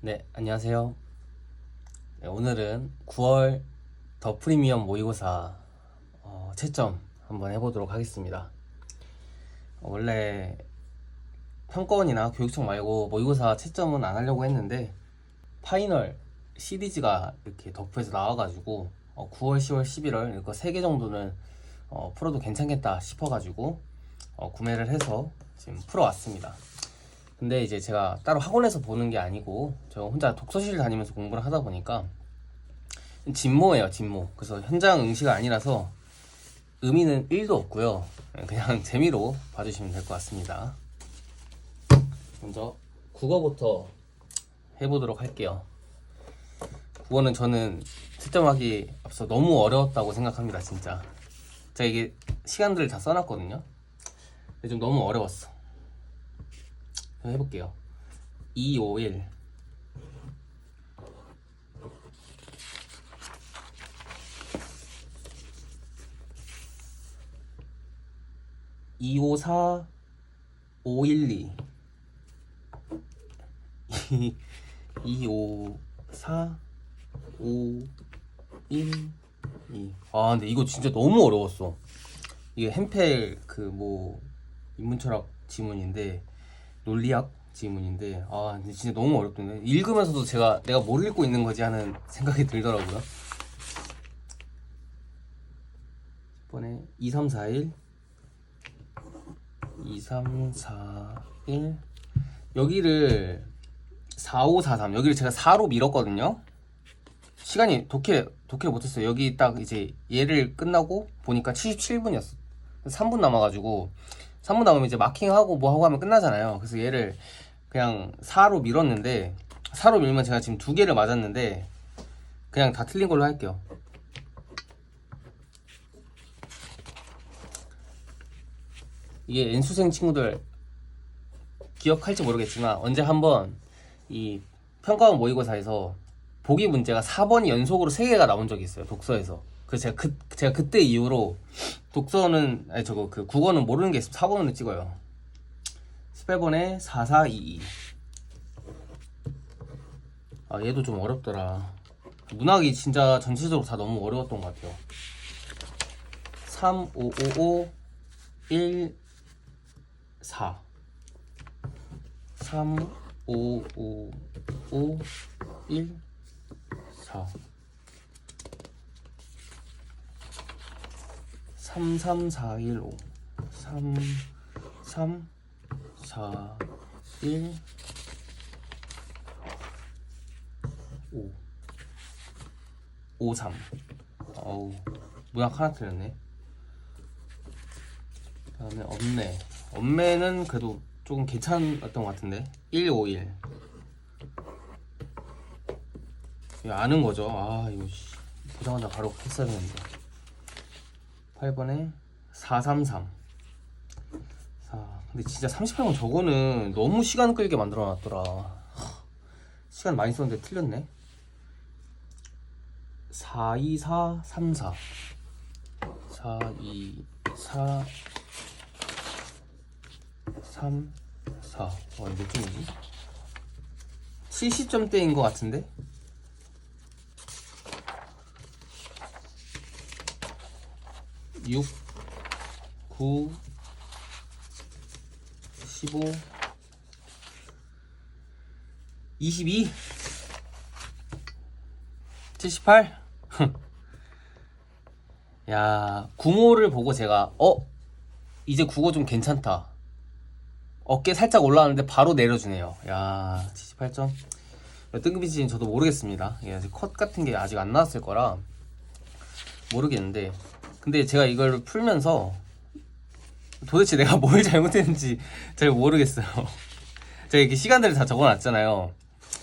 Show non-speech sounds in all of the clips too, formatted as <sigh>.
네, 안녕하세요. 네, 오늘은 9월 더 프리미엄 모의고사 어, 채점 한번 해보도록 하겠습니다. 어, 원래 평가원이나 교육청 말고 모의고사 채점은 안 하려고 했는데 파이널 시리즈가 이렇게 덕후에서 나와가지고 어, 9월, 10월, 11월 이거 3개 정도는 어, 풀어도 괜찮겠다 싶어가지고 어, 구매를 해서 지금 풀어왔습니다. 근데 이제 제가 따로 학원에서 보는 게 아니고 저 혼자 독서실 다니면서 공부를 하다 보니까 진모예요 진모. 그래서 현장 응시가 아니라서 의미는 1도 없고요. 그냥 <laughs> 재미로 봐주시면 될 것 같습니다. 먼저 국어부터 해보도록 할게요. 국어는 저는 채점하기 앞서 너무 어려웠다고 생각합니다 진짜. 제가 이게 시간들을 다 써놨거든요. 근데 좀 너무 어려웠어 해볼게요. 2, 5, 1. 이, 오, 사, 오, 일, 이. 이, 이, 오, 사, 오, 일, 이. 아, 근데 이거 진짜 너무 어려웠어. 이게 햄펠 그 뭐 인문철학 지문인데 논리학 지문인데 아 근데 진짜 너무 어렵던데 읽으면서도 제가 내가 뭘 읽고 있는 거지 하는 생각이 들더라고요. 이번에 2, 3, 4, 1 2, 3, 4, 1 여기를 4, 5, 4, 3 여기를 제가 4로 밀었거든요. 시간이 독해 독해 못했어요. 여기 딱 이제 얘를 끝나고 보니까 77분이었어. 3분 남아가지고 3분 남으면 이제 마킹하고 뭐 하고 하면 끝나잖아요. 그래서 얘를 그냥 4로 밀었는데 4로 밀면 제가 지금 두 개를 맞았는데 그냥 다 틀린 걸로 할게요. 이게 N수생 친구들 기억할지 모르겠지만 언제 한번 이 평가원 모의고사에서 보기 문제가 4번이 연속으로 3개가 나온 적이 있어요. 독서에서. 그래서 제가 그 제가 그때 이후로 독서는 아니 저거 그 국어는 모르는 게 있으면 4번으로 찍어요. 18번에 4422. 아 얘도 좀 어렵더라. 문학이 진짜 전체적으로 다 너무 어려웠던 것 같아요. 3 5 5 5 1 4 3 5 5 5 1 4 3 3 4 1 5 3 3 4 1 5 5 3 어우 문학 하나 틀렸네. 그 다음에 엄매. 엄매는 그래도 조금 괜찮았던 것 같은데. 1 5 1 이거 아는 거죠? 아 이거 씨, 보자마자 바로 했어야 되는데 8번에 433 자, 근데 진짜 38번 저거는 너무 시간 끌게 만들어 놨더라. 하, 시간 많이 썼는데 틀렸네. 42434 424 3 4 와, 이거 몇 점이지? 70점대인 것 같은데? 6 9 15 22 78 야, 구모를 보고 제가 어 이제 국어 좀 괜찮다. 어깨 살짝 올라왔는데 바로 내려주네요. 야, 78점. 몇 등급인지는 저도 모르겠습니다. 예, 컷 같은 게 아직 안 나왔을 거라 모르겠는데 근데 제가 이걸 풀면서 도대체 내가 <laughs> 뭘 잘못했는지 잘 모르겠어요. <laughs> 제가 이렇게 시간들을 다 적어놨잖아요.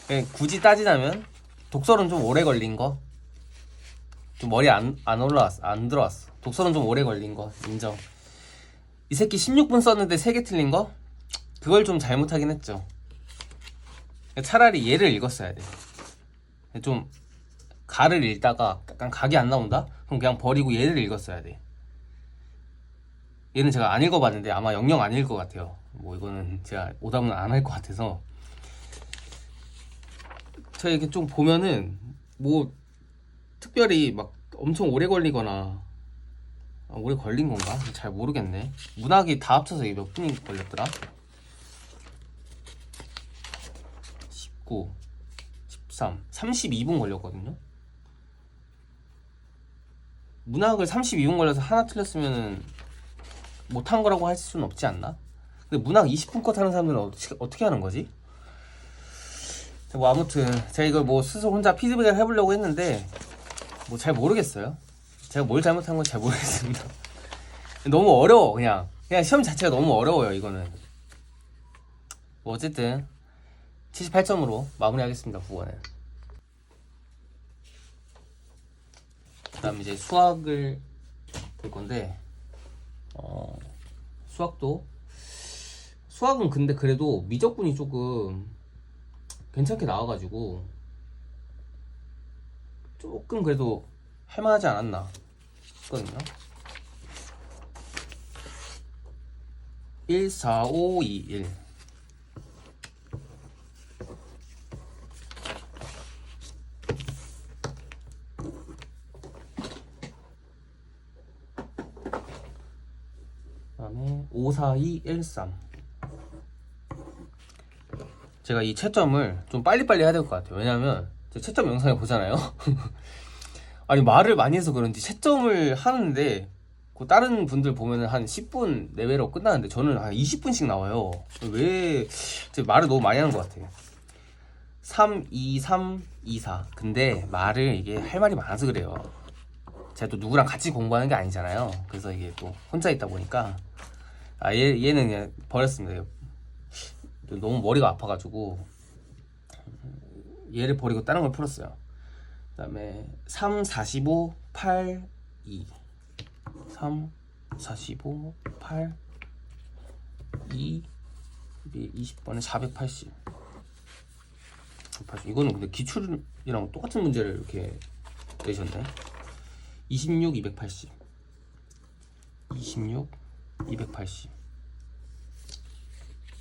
예, 굳이 따지자면 독서는 좀 오래 걸린 거, 좀 머리 안, 안 올라왔어, 안 들어왔어. 독서는 좀 오래 걸린 거 인정. 이 새끼 16분 썼는데 3개 틀린 거? 그걸 좀 잘못하긴 했죠. 차라리 얘를 읽었어야 돼. 좀 가를 읽다가 약간 각이 안 나온다? 그럼 그냥 버리고 얘를 읽었어야 돼. 얘는 제가 안 읽어봤는데 아마 영영 아닐 것 같아요. 뭐 이거는 제가 오답은 안 할 것 같아서 제가 이렇게 좀 보면은 뭐 특별히 막 엄청 오래 걸리거나 아, 오래 걸린 건가? 잘 모르겠네. 문학이 다 합쳐서 이게 몇 분이 걸렸더라? 19, 13, 32분 걸렸거든요. 문학을 32분 걸려서 하나 틀렸으면은 못한 거라고 할 수는 없지 않나? 근데 문학 20분 컷 하는 사람들은 어떻게, 어떻게 하는 거지? 자, 뭐 아무튼 제가 이걸 뭐 스스로 혼자 피드백을 해보려고 했는데 뭐 잘 모르겠어요. 제가 뭘 잘못한 건지 잘 모르겠습니다. <laughs> 너무 어려워 그냥 그냥 시험 자체가 너무 어려워요 이거는. 뭐 어쨌든 78점으로 마무리하겠습니다 9번은. 그다음 이제 수학을 볼 건데 어 수학도 수학은 근데 그래도 미적분이 조금 괜찮게 나와가지고 조금 그래도 할만하지 않았나 싶거든요. 1, 4, 5, 2, 1 그다음에 5, 4, 2, 1, 3 제가 이 채점을 좀 빨리빨리 해야 될 것 같아요. 왜냐면 제 채점 영상에 보잖아요. <laughs> 아니 말을 많이 해서 그런지 채점을 하는데 그 다른 분들 보면은 한 10분 내외로 끝나는데 저는 한 20분씩 나와요. 왜 말을 너무 많이 하는 것 같아요. 3, 2, 3, 2, 4. 근데 말을 이게 할 말이 많아서 그래요. 제가 또 누구랑 같이 공부하는 게 아니잖아요. 그래서 이게 또 혼자 있다 보니까 아 얘, 얘는 그냥 버렸습니다. 너무 머리가 아파가지고 얘를 버리고 다른 걸 풀었어요. 그 다음에 3, 45, 8, 2 3, 45, 8 2 20번에 480 480. 이거는 근데 기출이랑 똑같은 문제를 이렇게 내셨네 26, 280 26, 280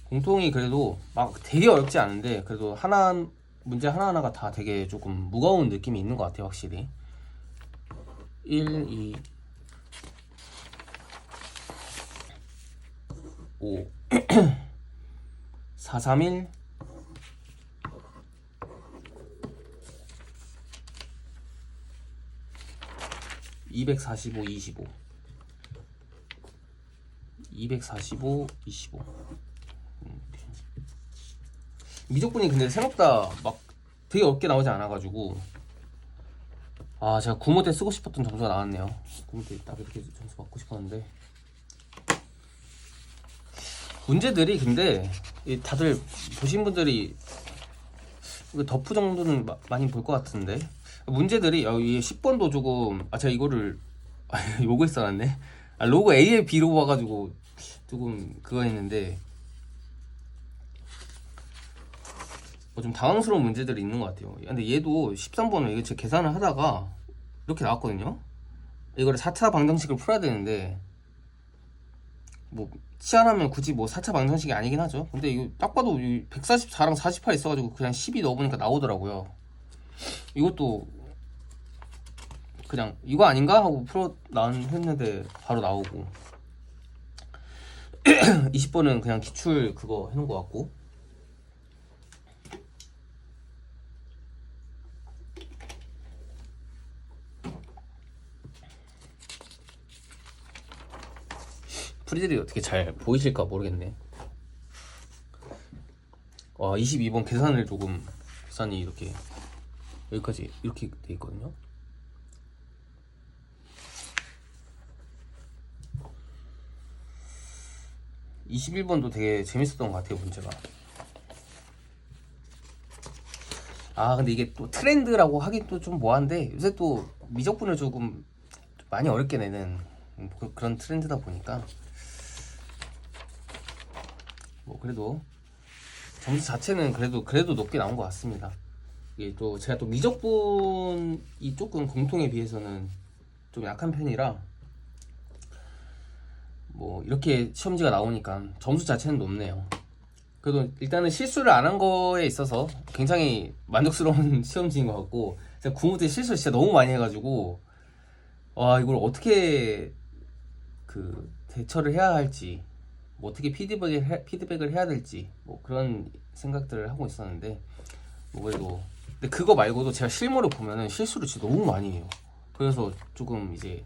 공통이 그래도 막 되게 어렵지 않은데 그래도 하나 문제 하나하나가 다 되게 조금 무거운 느낌이 있는 것 같아요 확실히. 1, 2 5 4, 3, 1 245, 25 245, 25 미적분이 근데 생각보다 막 되게 어렵게 나오지 않아가지고. 아 제가 구모 때 쓰고 싶었던 점수가 나왔네요. 구모 때 딱 이렇게 점수 받고 싶었는데. 문제들이 근데 이 다들 보신 분들이 더프 정도는 마- 많이 볼 것 같은데. 문제들이 어, 이 10번도 조금 아 제가 이거를 <laughs> 요거 써놨네. 아, 로고 A에 B로 와가지고 조금 그거 했는데 뭐 좀 당황스러운 문제들이 있는 것 같아요. 근데 얘도 13번을 이거 제가 계산을 하다가 이렇게 나왔거든요. 이거를 4차 방정식을 풀어야 되는데 뭐 치환하면 굳이 뭐 4차 방정식이 아니긴 하죠. 근데 이거 딱 봐도 144랑 48 있어가지고 그냥 12 넣어보니까 나오더라고요. 이것도 그냥 이거 아닌가 하고 풀어 나온 했는데 바로 나오고 <clears throat> 20번은 그냥 기출 그거 해놓은 것 같고 프리들이 어떻게 잘 보이실까 모르겠네. 와, 22번 계산을 조금 계산이 이렇게 여기까지 이렇게 돼 있거든요. (21번도) 되게 재밌었던 것 같아요 문제가 아 근데 이게 또 트렌드라고 하긴 또 좀 뭐한데 요새 또 미적분을 조금 많이 어렵게 내는 그- 그런 트렌드다 보니까 뭐 그래도 점수 자체는 그래도 그래도 높게 나온 것 같습니다. 이게 또 제가 또 미적분이 조금 공통에 비해서는 좀 약한 편이라 뭐 이렇게 시험지가 나오니까 점수 자체는 높네요. 그래도 일단은 실수를 안 한 거에 있어서 굉장히 만족스러운 <laughs> 시험지인 것 같고 제가 구무 때 실수 진짜 너무 많이 해가지고 와 이걸 어떻게 그 대처를 해야 할지 뭐 어떻게 피드백을 해, 피드백을 해야 될지 뭐 그런 생각들을 하고 있었는데 뭐 그래도 근데 그거 말고도 제가 실물을 보면은 실수를 진짜 너무 많이 해요. 그래서 조금 이제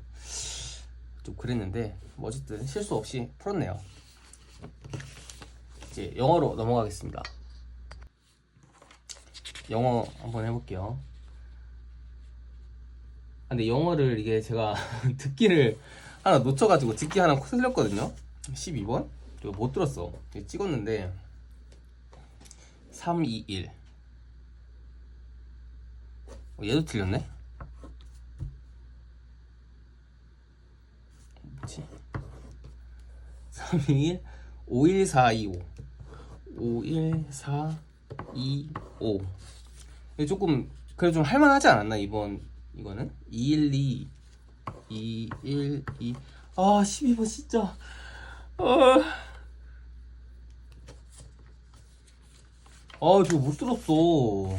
좀 그랬는데 뭐 어쨌든 실수 없이 풀었네요. 이제 영어로 넘어가겠습니다. 영어 한번 해볼게요. 아, 근데 영어를 이게 제가 <laughs> 듣기를 하나 놓쳐가지고 듣기 하나 틀렸거든요. 12번? 저못 들었어. 찍었는데 3, 2, 1. 어, 얘도 틀렸네? 뭐지? 3, 2, 1, 5, 1, 4, 2, 5. 5, 1, 4, 2, 5. 이게 조금, 그래도 좀 할만하지 않았나, 이번, 이거는? 2, 1, 2, 2, 1, 2. 아, 12번 진짜. 아, 아 저거 못 들었어.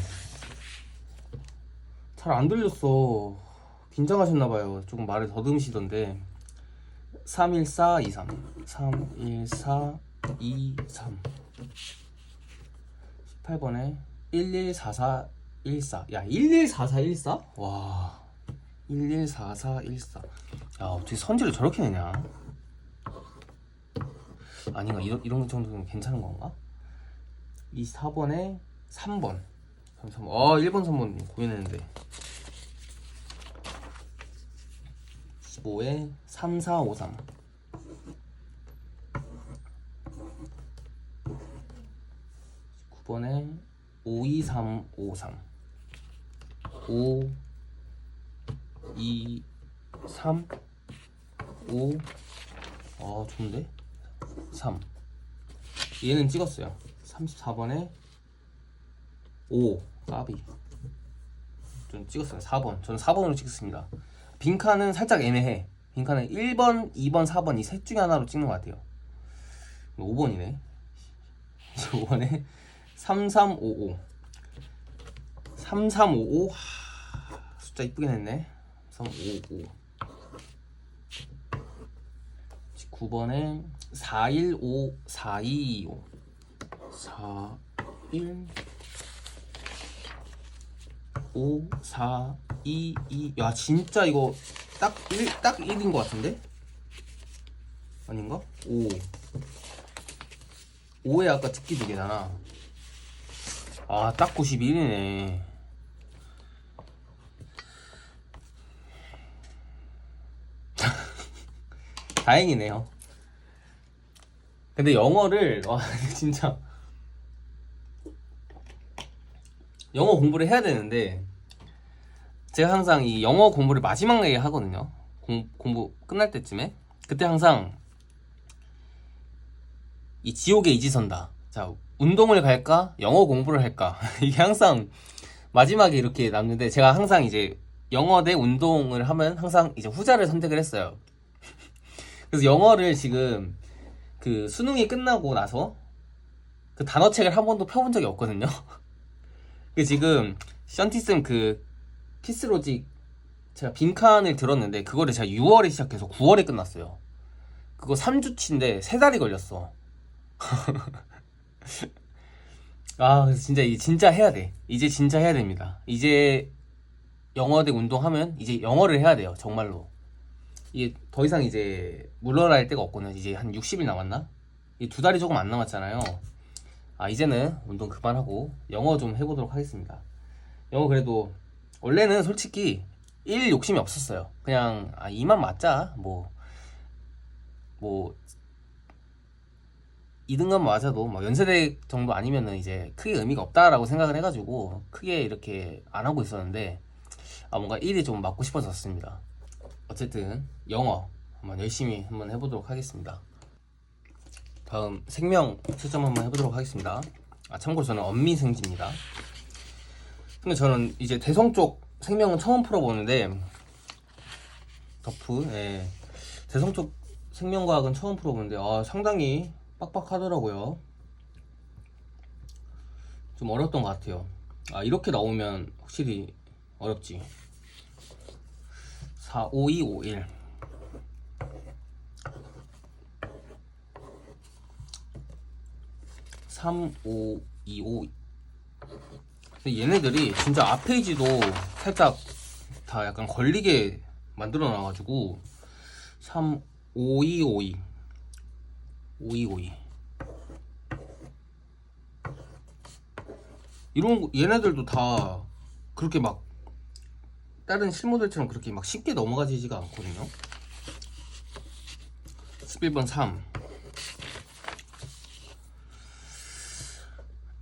잘 안 들렸어. 긴장하셨나봐요. 조금 말을 더듬으시던데. 314 23 314 23 18번에 1144 14 야, 114414? 와. 114414 야, 어떻게 선지를 저렇게 내냐? 아닌가? 이런, 이런 정도는 괜찮은 건가? 24번에 3번 3번. 어, 1번 3번 고민했는데 15에 3453 9번에 52353 5 2 3 5 아, 좋은데? 3 얘는 찍었어요. 34번에 5 까비. 좀 찍었어요. 4번. 저는 4번으로 찍습니다 빈칸은 살짝 애매해. 빈칸은 1번 2번 4번 이 셋 중에 하나로 찍는 것 같아요. 5번이네. 5번에 3355 3355 하, 숫자 이쁘게 냈네. 3355 9번에 415 4225 4 1 5 4 2 2 야 진짜 이거 딱 1, 딱 1인 것 같은데? 아닌가? 5 5에 아까 듣기 두 개잖아. 아 딱 91이네. <laughs> 다행이네요. 근데 영어를 와 <laughs> 진짜. 영어 공부를 해야 되는데 제가 항상 이 영어 공부를 마지막에 하거든요. 공, 공부 끝날 때쯤에 그때 항상 이 지옥의 이지선다. 자 운동을 갈까 영어 공부를 할까 <laughs> 이게 항상 마지막에 이렇게 남는데 제가 항상 이제 영어 대 운동을 하면 항상 이제 후자를 선택을 했어요. <laughs> 그래서 영어를 지금 그 수능이 끝나고 나서 그 단어책을 한 번도 펴본 적이 없거든요. <laughs> 그 지금 션티슨 그 키스로직 제가 빈칸을 들었는데 그거를 제가 6월에 시작해서 9월에 끝났어요. 그거 3주치인데 3달이 걸렸어. <laughs> 아, 그래서 진짜 이 진짜 해야 돼. 이제 진짜 해야 됩니다. 이제 영어 대 운동하면 이제 영어를 해야 돼요. 정말로. 이게 더 이상 이제 물러날 데가 없거든요. 이제 한 60일 남았나? 이 두 달이 조금 안 남았잖아요. 아, 이제는 운동 그만하고 영어 좀 해보도록 하겠습니다. 영어 그래도 원래는 솔직히 1 욕심이 없었어요. 그냥 아, 2만 맞자. 뭐, 뭐, 2등급 맞아도 뭐 연세대 정도 아니면은 이제 크게 의미가 없다라고 생각을 해가지고 크게 이렇게 안 하고 있었는데 아, 뭔가 1이 좀 맞고 싶어졌습니다. 어쨌든 영어 한번 열심히 한번 해보도록 하겠습니다. 다음 생명 채점 한번 해보도록 하겠습니다. 아 참고로 저는 엄미생지입니다. 근데 저는 이제 대성 쪽 생명은 처음 풀어보는데 덕후 예. 대성 쪽 생명과학은 처음 풀어보는데 아 상당히 빡빡하더라고요. 좀 어려웠던 것 같아요. 아, 이렇게 나오면 확실히 어렵지. 4, 5, 2, 5, 1. 삼, 오, 이, 오. 얘네들이 진짜 앞 페이지도 살짝 다 약간 걸리게 만들어 놔가지고 3, 5, 2, 5, 2. 5, 2, 5, 2. 이런 거- 얘네들도 다 그렇게 막 다른 실무들처럼 그렇게 막 쉽게 넘어가지지가 않거든요. 11번 3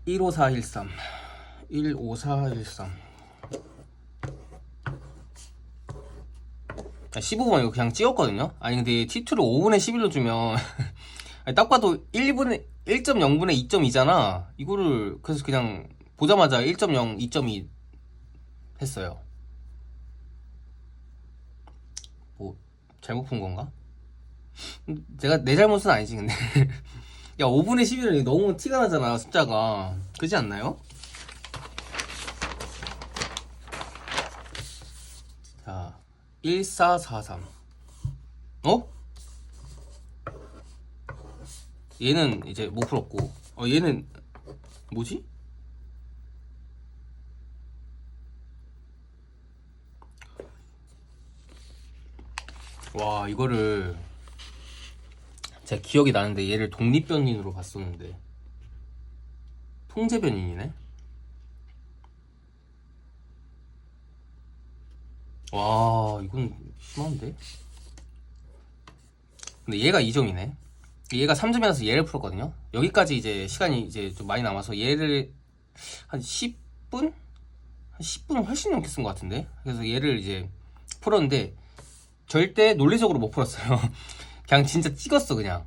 15413 15413 15번 이거 그냥 찍었거든요. 아니 근데 T2를 5분의 11로 주면 <laughs> 딱 봐도 1분의 1.0분의 2.2잖아. 이거를 그래서 그냥 보자마자 1.0, 2.2 했어요. 뭐 잘못 푼 건가? 음, 제가 내 잘못은 아니지 근데 <laughs> 야 5분의 11은 너무 티가 나잖아 숫자가 그렇지 않나요? 1443 어? 얘는 이제 못 풀었고 어 얘는 뭐지? 와 이거를 제가 기억이 나는데 얘를 독립변인으로 봤었는데 통제변인이네 와 이건 심한데 근데 얘가 2점이네 얘가 3점이라서 얘를 풀었거든요 여기까지 이제 시간이 이제 좀 많이 남아서 얘를 한 10분? 한 10분 훨씬 넘게 쓴 것 같은데 그래서 얘를 이제 풀었는데 절대 논리적으로 못 풀었어요. <laughs> 그냥 진짜 찍었어 그냥.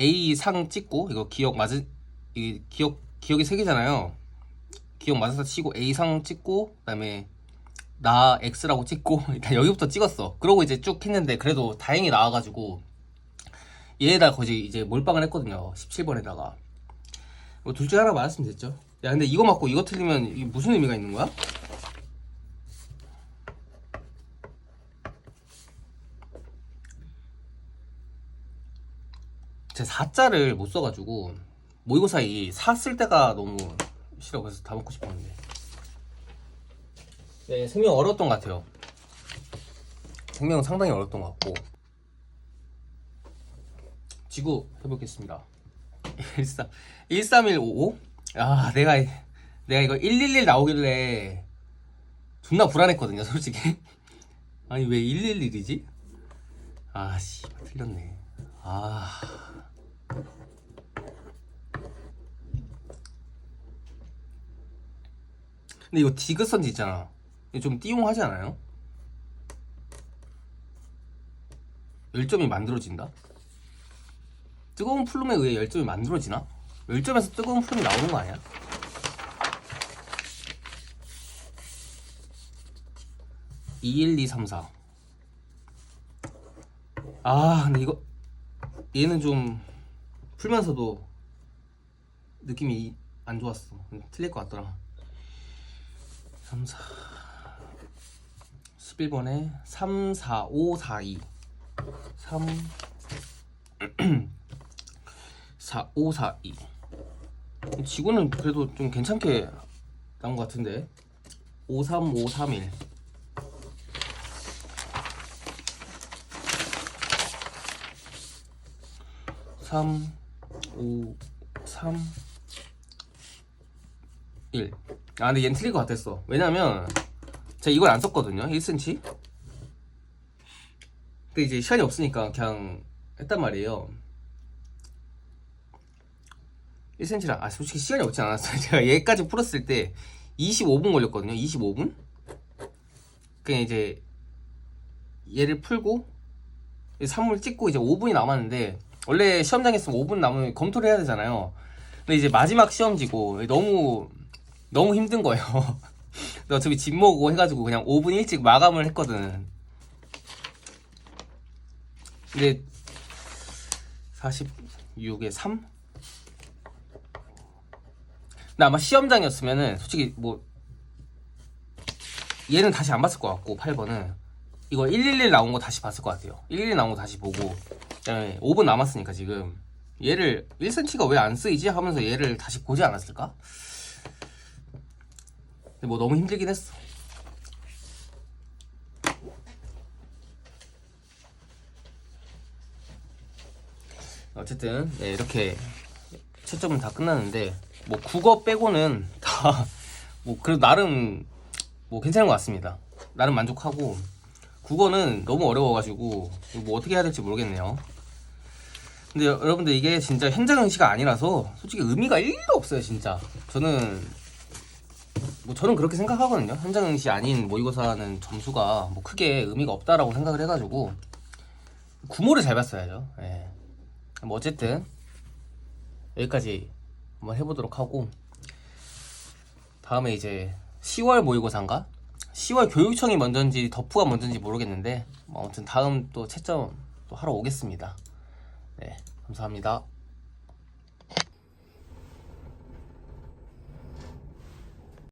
A 상 찍고 이거 기억 맞은 이 기억 기억이 세 개잖아요. 기억 맞아서 치고 A 상 찍고 그다음에 나 X라고 찍고 <laughs> 일단 여기부터 찍었어. 그러고 이제 쭉 했는데 그래도 다행히 나와가지고 얘에다 거지 이제 몰빵을 했거든요. 17번에다가 뭐 둘 중에 하나 맞았으면 됐죠. 야 근데 이거 맞고 이거 틀리면 이게 무슨 의미가 있는 거야? 제 4자를 못 써가지고 모의고사 이 4 쓸 때가 너무 싫어 그래서 다 먹고 싶었는데. 네 생명 어려웠던 것 같아요. 생명은 상당히 어려웠던 것 같고. 지구 해보겠습니다. <laughs> 13 13155 아 내가 내가 이거 111 나오길래 존나 불안했거든요 솔직히. <laughs> 아니 왜 111이지? 아씨 틀렸네. 아 근데 이거 디귿선지 있잖아. 좀 띄용하지 않아요? 열점이 만들어진다? 뜨거운 플룸에 의해 열점이 만들어지나? 열점에서 뜨거운 플룸이 나오는 거 아니야? 이 1, 2, 3, 4. 아, 근데 이거 얘는 좀 풀면서도 느낌이 안 좋았어. 틀릴 것 같더라. 3, 4 11번에 3, 4, 5, 4, 2 3 4, 5, 4, 2 지구는 그래도 좀 괜찮게 나온 것 같은데. 5, 3, 5, 3, 1 3, 5, 3, 1. 아, 근데 얘는 틀릴 것 같았어. 왜냐면, 제가 이걸 안 썼거든요. 1cm. 근데 이제 시간이 없으니까 그냥 했단 말이에요. 1cm랑, 아, 솔직히 시간이 없지 않았어요. <laughs> 제가 얘까지 풀었을 때 25분 걸렸거든요. 25분? 그냥 이제 얘를 풀고, 3물 찍고 이제 5분이 남았는데, 원래 시험장에 있으면 5분 남으면 검토를 해야 되잖아요. 근데 이제 마지막 시험지고, 너무 너무 힘든 거예요. <laughs> 근데 어차피 집 모고 해가지고 그냥 5분 일찍 마감을 했거든. 근데 46에 3? 근데 아마 시험장이었으면은 솔직히 뭐 얘는 다시 안 봤을 것 같고 8번은 이거 111 나온 거 다시 봤을 것 같아요 111 나온 거 다시 보고 그다음에 5분 남았으니까 지금 얘를 1cm가 왜 안 쓰이지 하면서 얘를 다시 보지 않았을까? 근데 뭐 너무 힘들긴 했어 어쨌든 네, 이렇게 채점은 다 끝났는데 뭐 국어 빼고는 다 <laughs> 뭐 그래도 나름 뭐 괜찮은 것 같습니다. 나름 만족하고 국어는 너무 어려워가지고 뭐 어떻게 해야 될지 모르겠네요. 근데 여- 여러분들 이게 진짜 현장 응시가 아니라서 솔직히 의미가 1도 없어요 진짜. 저는 뭐 저는 그렇게 생각하거든요. 현장 응시 아닌 모의고사는 점수가 뭐 크게 의미가 없다라고 생각을 해가지고 구모를 잘 봤어야죠. 예. 뭐 어쨌든 여기까지 한번 해보도록 하고 다음에 이제 10월 모의고사인가? 10월 교육청이 먼저인지 덕후가 먼저인지 모르겠는데 뭐 아무튼 다음 또 채점 또 하러 오겠습니다. 네, 감사합니다.